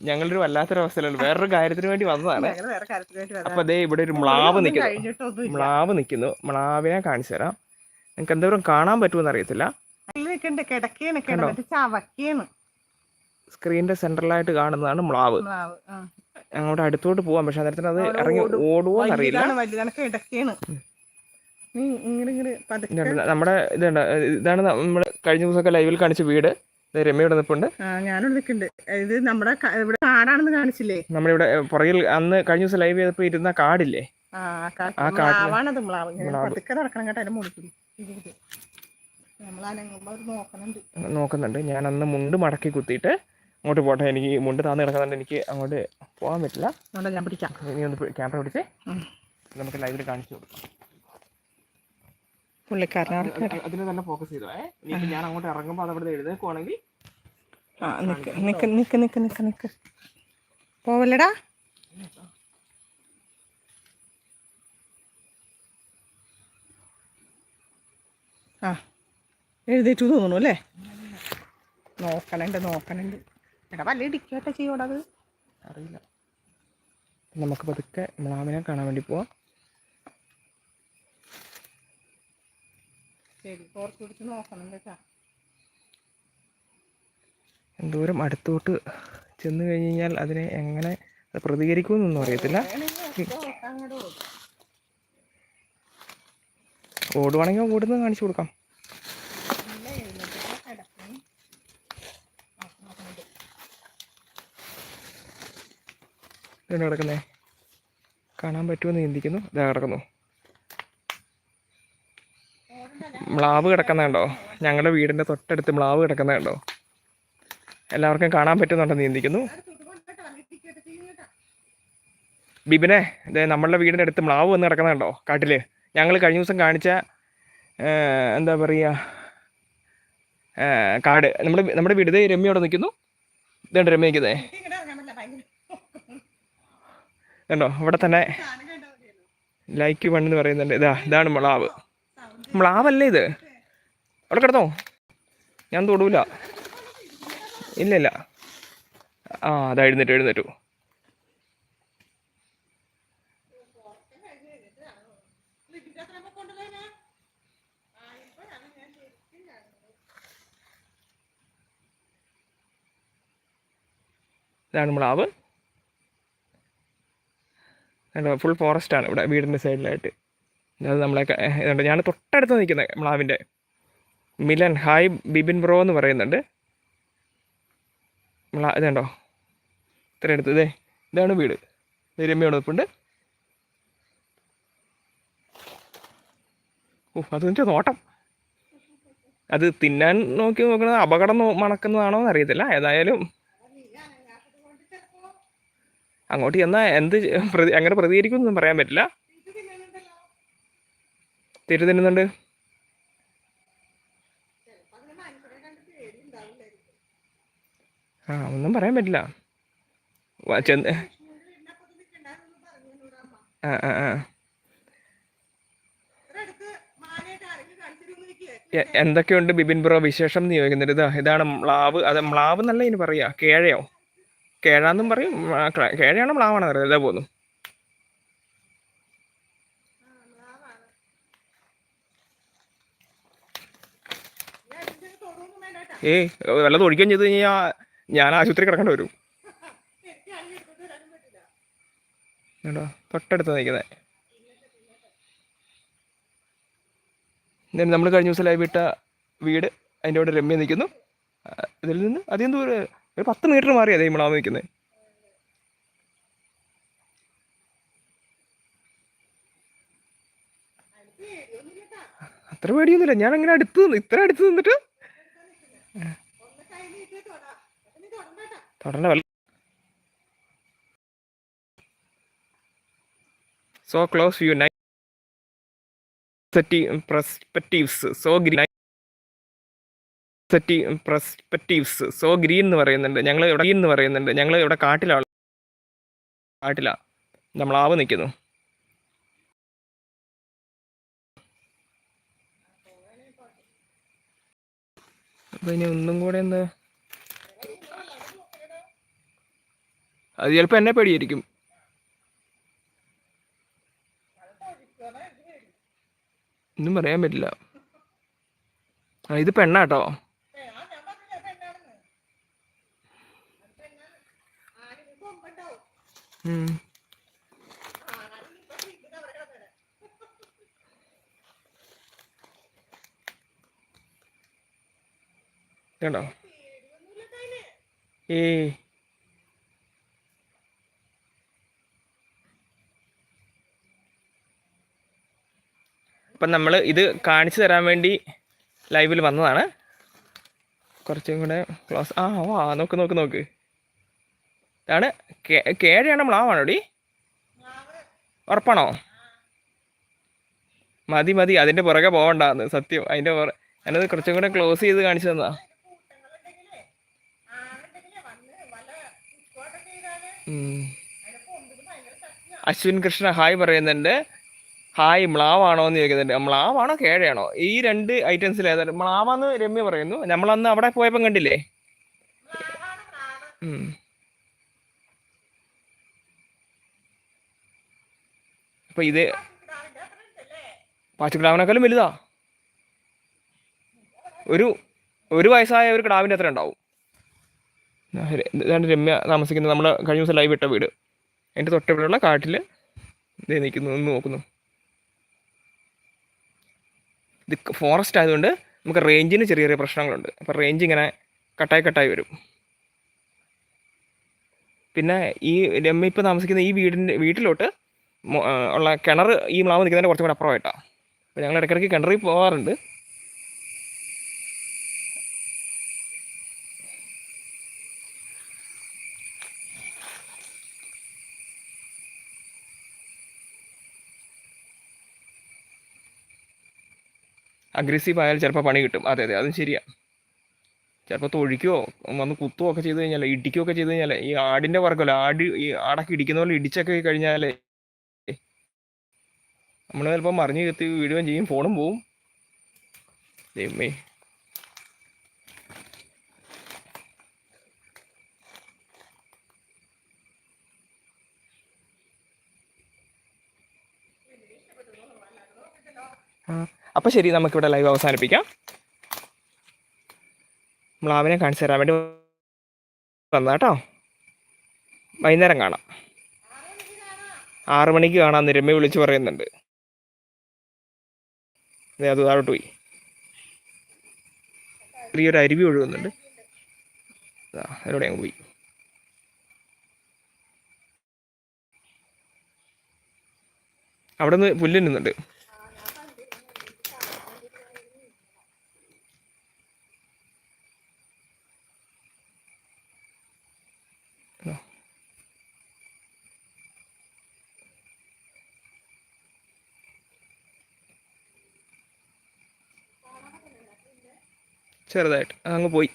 ഞങ്ങളൊരു വല്ലാത്തൊരു അവസ്ഥയിലാണ് വേറൊരു കാര്യത്തിന് വേണ്ടി വന്നതാണ്. അപ്പൊ അതേ ഇവിടെ ഒരു മ്ലാവ് നിൽക്കുന്നു. മ്ലാവ് നിൽക്കുന്നു മ്ലാവിനെ കാണിച്ചു തരാം. നിങ്ങൾക്ക് എന്തോരം കാണാൻ പറ്റുമെന്ന് അറിയത്തില്ല. സ്ക്രീനിന്റെ സെന്ററിലായിട്ട് കാണുന്നതാണ് മ്ലാവ്. ഞങ്ങളുടെ അടുത്തോട്ട് പോവാം. പക്ഷെ അന്നേരത്തിന് അത് ഇറങ്ങി ഓടുവോന്ന് ഓടുവോ പതുക്കെ നമ്മുടെ ഇതുണ്ട്. ഇതാണ് നമ്മൾ കഴിഞ്ഞ ദിവസമൊക്കെ ലൈവിൽ കാണിച്ച വീട്. രമ്യ ഇവിടെ നിൽപ്പുണ്ട്. ആ ഞാനിവിടെ നിൽക്കുന്നുണ്ട്. ഇത് നമ്മുടെ ഇവിടെ കാടാണെന്ന് കാണിച്ചില്ലേ? നമ്മളിവിടെ ഏ, പുറകിൽ അന്ന് കഴിഞ്ഞ ദിവസം ലൈവ് ചെയ്തപ്പോൾ ഇരുന്ന കാടില്ലേ? ആ. പതുക്കെ നടക്കണം കേട്ടോ അതിന്റെ നോക്കുന്നുണ്ട്. ഞാൻ അന്ന് മുണ്ട് മടക്കി കുത്തിയിട്ട് അങ്ങോട്ട് പോട്ടെ എനിക്ക് മുണ്ട് താന്ന് കിടക്കുന്നുണ്ട്. എനിക്ക് അങ്ങോട്ട് പോകാൻ പറ്റില്ല. ഞാൻ പിടിക്കാം. ഒന്ന് ക്യാമറ പിടിച്ചേ. നമുക്ക് ലൈവിൽ കാണിച്ചു കൊടുക്കാം. അതിന് തന്നെ ഫോക്കസ് ചെയ്തോ ഞാൻ അങ്ങോട്ട് ഇറങ്ങുമ്പോൾ അതവിടെ എഴുതേക്കുവാണെങ്കിൽ ആ നിക്ക് നിക്ക് നിക്ക് നിക്ക് നിക്ക് നിക്ക് പോവല്ലടാ. ആ എഴുതിട്ടു തോന്നുന്നു അല്ലേ? നോക്കണുണ്ട് നോക്കണുണ്ട്. എടാ വല്ല ഇടിക്കട്ടെ ചെയ്യോടത് അറിയില്ല. നമുക്ക് പതുക്കെ മ്ലാമിനെ കാണാൻ വേണ്ടി പോവാം. ശരി കുറച്ച് പിടിച്ച് നോക്കണം കേട്ടാ. എന്തോരം അടുത്തോട്ട് ചെന്ന് കഴിഞ്ഞ് കഴിഞ്ഞാൽ അതിനെ എങ്ങനെ പ്രതികരിക്കുമെന്നൊന്നും അറിയത്തില്ല. ഓടുവാണെങ്കിൽ ഓടുന്നത് കാണിച്ചു കൊടുക്കാം. ഇതാണ് കാണാൻ പറ്റുമെന്ന് ചിന്തിക്കുന്നു. ഇതാ കിടക്കുന്നു. മ്ലാവ് കിടക്കുന്നുണ്ടോ? ഞങ്ങളുടെ വീടിന്റെ തൊട്ടടുത്ത് മ്ലാവ് കിടക്കുന്നുണ്ടോ? എല്ലാവർക്കും കാണാൻ പറ്റുന്നുണ്ടെന്ന് ചിന്തിക്കുന്നു. ബിബിനെ ഇതേ നമ്മളുടെ വീടിന്റെ അടുത്ത് മ്ലാവ് വന്ന് കിടക്കുന്നുണ്ടോ കാട്ടിൽ ഞങ്ങൾ കഴിഞ്ഞ ദിവസം കാണിച്ച എന്താ പറയുക കാട്. നമ്മുടെ നമ്മുടെ വീട് രമ്യ അവിടെ നിൽക്കുന്നു. ഇതുണ്ട് രമ്യ നിൽക്കുന്നേ. കണ്ടോ? അവിടെ തന്നെ ലൈക്ക് വണ്ണെന്ന് പറയുന്നുണ്ട്. ഇതാ ഇതാണ് മ്ലാവ്. മ്ലാവല്ലേ ഇത്? അവിടെ കിടന്നോ? ഞാൻ തൊടൂല. ഇല്ല ഇല്ല ആ അതാ എഴുന്നേറ്റു എഴുന്നേറ്റു. ഇതാണ് മ്ലാവ് ഫുൾ ഫോറസ്റ്റ് ആണ് ഇവിടെ വീടിന്റെ സൈഡിലായിട്ട്. അത് നമ്മളെ ഇതുണ്ട്. ഞാൻ തൊട്ടടുത്ത് നിൽക്കുന്നത് മ്ലാവിന്റെ മിലൻ. ഹായ് ബിബിൻ ബ്രോ എന്ന് പറയുന്നുണ്ട്. മ്ലാ ഇതുണ്ടോ ഇത്ര അടുത്ത് ഇതേ ഇതാണ് വീട്. ഇത് രമ്യോട് നിൽപ്പുണ്ട്. ഓ അത് വെച്ചാൽ നോട്ടം അത് തിന്നാൻ നോക്കി നോക്കുന്നത് അപകടം മണക്കുന്നതാണോ എന്ന് അറിയത്തില്ല ഏതായാലും അങ്ങോട്ട് ചെന്നാൽ എന്ത് പ്രതി അങ്ങനെ പ്രതികരിക്കുമെന്നൊന്നും പറയാൻ പറ്റില്ല. തിരി ആ ഒന്നും പറയാൻ പറ്റില്ല. ചെന്ന്. ആ ആ ആ. എന്തൊക്കെയുണ്ട് ബിബിൻ ബ്രോ വിശേഷം എന്ന് ചോദിക്കുന്നുണ്ട് ഇതാ ഇതാണ് മ്ലാവ്. അത് മ്ലാവ് എന്നല്ല ഇനി പറയാ. കേഴയോ? കേഴാന്നും പറയും. കേഴയാണോ മ്ലാവാണോ അറിയാം ഇതാ പോകുന്നു ഏയ് വല്ലതും ഒഴിക്കുകയും ചെയ്ത് കഴിഞ്ഞാൽ ഞാൻ ആശുപത്രി കിടക്കേണ്ടി വരും. കേട്ടോ തൊട്ടടുത്ത് നിൽക്കുന്നത് നമ്മൾ കഴിഞ്ഞ ദിവസം ലൈവ് ഇട്ട വീട് അതിന്റെ അവിടെ രമ്യ നിൽക്കുന്നു. ഇതിൽ നിന്ന് അധികം ദൂരം ഒരു പത്ത് മീറ്റർ മാറി അതേ മണാവ് നിൽക്കുന്നത് അത്ര പേടിയൊന്നുമില്ല. ഞാൻ അങ്ങനെ അടുത്ത് ഇത്ര അടുത്ത് നിന്നിട്ട് തൊടണ്ട വല്ല so close you nigh perspectives so green perspectives so green എന്ന് പറയുന്നുണ്ട്. ഞങ്ങൾ ഇവിടെ ഗ്രീൻ എന്ന് പറയുന്നുണ്ട്. ഞങ്ങൾ ഇവിടെ കാട്ടിലാണ്. കാട്ടിലാ. നമ്മളാവ് നിൽക്കുന്നു അപ്പൊ ഇനി ഒന്നും കൂടെ ഒന്ന് അത് ചിലപ്പോൾ എന്നെ പേടിയായിരിക്കും. ഒന്നും പറയാൻ പറ്റില്ല. ആ ഇത് പെണ്ണാട്ടോ ഏ അപ്പം നമ്മൾ ഇത് കാണിച്ചു തരാൻ വേണ്ടി ലൈവിൽ വന്നതാണ്. കുറച്ചും കൂടെ ക്ലോസ് ആ വാ നോക്ക് നോക്ക് നോക്ക്. ഇതാണ് കേഴയാണ് മ്ലാവാണോ ഡി ഉറപ്പാണോ? മതി മതി അതിന്റെ പുറകെ പോകണ്ടെന്ന് സത്യം അതിന്റെ പുറ ഞാനത് കുറച്ചും കൂടെ ക്ലോസ് ചെയ്ത് കാണിച്ചു തന്നാ. അശ്വിൻ കൃഷ്ണ ഹായ് പറയുന്നുണ്ട്. ഹായ് മ്ലാവാണോ എന്ന് ചോദിക്കുന്നുണ്ട്. മ്ലാവാണോ കേഴയാണോ? ഈ രണ്ട് ഐറ്റംസിൽ ഏതായാലും മ്ലാവാന്ന് രമ്യ പറയുന്നു. നമ്മൾ അന്ന് അവിടെ പോയപ്പം കണ്ടില്ലേ. അപ്പൊ ഇത് പാച്ചുക്കിടാവിനേക്കാളും വലുതാ. ഒരു ഒരു വയസ്സായ ഒരു കിടാവിന്റെ അത്ര ഉണ്ടാവും. ഇതാണ് രമ്യ താമസിക്കുന്നത്. നമ്മൾ കഴിഞ്ഞ ദിവസം ലൈവ് ഇട്ട വീട്. എന്റെ തൊട്ടിവിടെയുള്ള കാട്ടിൽ ഇതേ നിൽക്കുന്നു ഒന്ന് നോക്കുന്നു. ഇത് ഫോറസ്റ്റ് ആയതുകൊണ്ട് നമുക്ക് റേഞ്ചിന് ചെറിയ ചെറിയ പ്രശ്നങ്ങളുണ്ട്. അപ്പോൾ റേഞ്ച് ഇങ്ങനെ കട്ടായി കട്ടായി വരും. പിന്നെ ഈ രമ്മ ഇപ്പോൾ താമസിക്കുന്ന ഈ വീടിന്റെ വീട്ടിലോട്ട് ഉള്ള കിണർ ഈ മ്ലാവ് നിൽക്കുന്നതിന്റെ കുറച്ചും കൂടെ അപ്പുറമായിട്ടാണ് അപ്പോൾ ഞങ്ങൾ ഇടയ്ക്കിടയ്ക്ക് കിണറിൽ പോകാറുണ്ട് അഗ്രസീവ് ആയാൽ ചിലപ്പോൾ പണി കിട്ടും. അതെ അതെ അതും ശരിയാണ് ചിലപ്പോൾ തൊഴിക്കുകയോ വന്ന് കുത്തുകയോ ഒക്കെ ചെയ്ത് കഴിഞ്ഞാൽ ഇടിക്കുകയോ ഒക്കെ ചെയ്ത് കഴിഞ്ഞാൽ ഈ ആടിന്റെ വർക്കല്ല ആട് ഈ ആടൊക്കെ ഇടിക്കുന്ന പോലെ ഇടിച്ചൊക്കെ കഴിഞ്ഞാൽ നമ്മൾ ചിലപ്പോൾ മറിഞ്ഞ് കത്തി വീഴുകയും ചെയ്യും ഫോണും പോവും. ദൈവമേ. അപ്പോൾ ശരി നമുക്കിവിടെ ലൈവ് അവസാനിപ്പിക്കാം. മ്ലാവിനെ കാണിച്ചു തരാൻ വേണ്ടി വന്നാ കേട്ടോ വൈകുന്നേരം കാണാം. ആറു മണിക്ക് കാണാൻ രമ്യ വിളിച്ച് പറയുന്നുണ്ട്. അതെ അത് താഴോട്ട് പോയി. ചെറിയൊരു അരുവി ഒഴുകുന്നുണ്ട്. അതിലൂടെ അങ്ങ് പോയി. അവിടെ നിന്ന് പുല്ല് ചെറുതായിട്ട്. അങ്ങ് പോയി.